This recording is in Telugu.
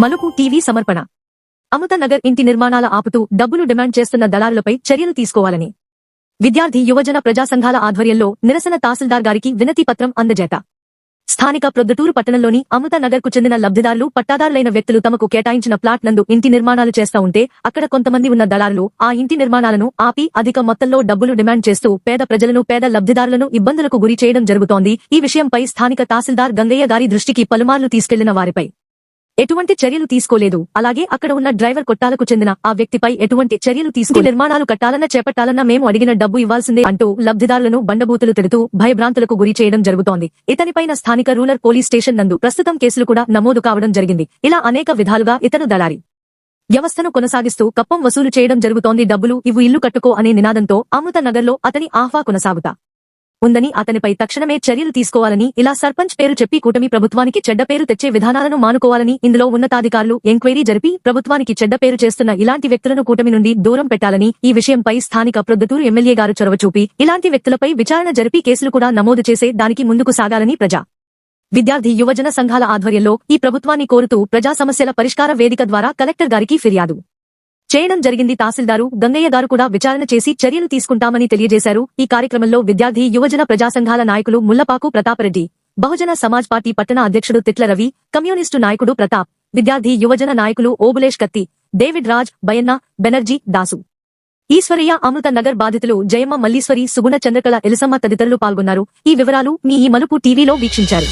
మలుపు టీవీ సమర్పణ. అమృత నగర్ ఇంటి నిర్మాణాల ఆపుతూ డబ్బులు డిమాండ్ చేస్తున్న దళారులపై చర్యలు తీసుకోవాలని. విద్యార్థి యువజన ప్రజా సంఘాల ఆధ్వర్యంలో నిరసన తహసీల్దార్ గారికి వినతి పత్రం అందజేత. స్థానిక ప్రొద్దుటూరు పట్టణంలోని అమృత నగర్కు చెందిన లబ్ధిదారులు పట్టాదారులైన వ్యక్తులు తమకు కేటాయించిన ప్లాట్ నందు ఇంటి నిర్మాణాలు చేస్తా ఉంటే అక్కడ కొంతమంది ఉన్న దళారులు ఆ ఇంటి నిర్మాణాలను ఆపి అధిక మొత్తంలో డబ్బులు డిమాండ్ చేస్తూ పేద ప్రజలను పేద లబ్ధిదారులను ఇబ్బందులకు గురి చేయడం జరుగుతోంది. ఈ విషయంపై స్థానిక తహసీల్దార్ గంగయ్య గారి దృష్టికి పలుమార్లు తీసుకెళ్ళిన వారిపై ఎటువంటి చర్యలు తీసుకోలేదు. అలాగే అక్కడ ఉన్న డ్రైవర్ కొట్టాలకు చెందిన ఆ వ్యక్తిపై ఎటువంటి చర్యలు తీసుకు నిర్మాణాలు కట్టాలన్న చేపట్టాలన్న మేము అడిగిన డబ్బు ఇవ్వాల్సిందే అంటూ లబ్ధిదారులను బండబూతులు తిడుతూ భయభ్రాంతులకు గురి చేయడం జరుగుతోంది. ఇతనిపైన స్థానిక రూరల్ పోలీస్ స్టేషన్ నందు ప్రస్తుతం కేసులు కూడా నమోదు కావడం జరిగింది. ఇలా అనేక విధాలుగా ఇతను దళారి. వ్యవస్థను కొనసాగిస్తూ కప్పం వసూలు చేయడం జరుగుతోంది. డబ్బులు ఇవ్వు ఇల్లు కట్టుకో అనే నినాదంతో అమృత నగర్లో అతని ఆహ్వా కొనసాగుతా ఉందని అతనిపై తక్షణమే చర్యలు తీసుకోవాలని ఇలా సర్పంచ్ పేరు చెప్పి కూటమి ప్రభుత్వానికి చెడ్డ పేరు తెచ్చే విధానాలను మానుకోవాలని ఇందులో ఉన్నతాధికారులు ఎంక్వైరీ జరిపి ప్రభుత్వానికి చెడ్డ పేరు చేస్తున్న ఇలాంటి వ్యక్తులను కూటమి నుండి దూరం పెట్టాలని ఈ విషయంపై స్థానిక ప్రొద్దుటూరు ఎమ్మెల్యే గారు చొరవ చూపి ఇలాంటి వ్యక్తులపై విచారణ జరిపి కేసులు కూడా నమోదు చేసే దానికి ముందుకు సాగాలని ప్రజా విద్యార్థి యువజన సంఘాల ఆధ్వర్యంలో ఈ ప్రభుత్వాన్ని కోరుతూ ప్రజా సమస్యల పరిష్కార వేదిక ద్వారా కలెక్టర్ గారికి ఫిర్యాదు. చేయడం జరిగింది. తహసీల్దారు గంగయ్య గారు కూడా విచారణ చేసి చర్యలు తీసుకుంటామని తెలియజేశారు. ఈ కార్యక్రమంలో విద్యార్థి యువజన ప్రజా సంఘాల నాయకులు ముల్లపాకు ప్రతాపరెడ్డి బహుజన సమాజ్ పార్టీ పట్టణ అధ్యక్షుడు తిట్ల రవి కమ్యూనిస్టు నాయకుడు ప్రతాప్ విద్యార్థి యువజన నాయకులు ఓబులేష్ కత్తి డేవిడ్ రాజ్ బయన్న బెనర్జీ దాసు. ఈశ్వరయ్య అమృత నగర్ బాధితులు జయమ్మ మల్లీశ్వరి సుగుణ చంద్రకళ ఎలిసమ్మ తదితరులు పాల్గొన్నారు. ఈ వివరాలు మీ ఈ మలుపు టీవీలో వీక్షించారు.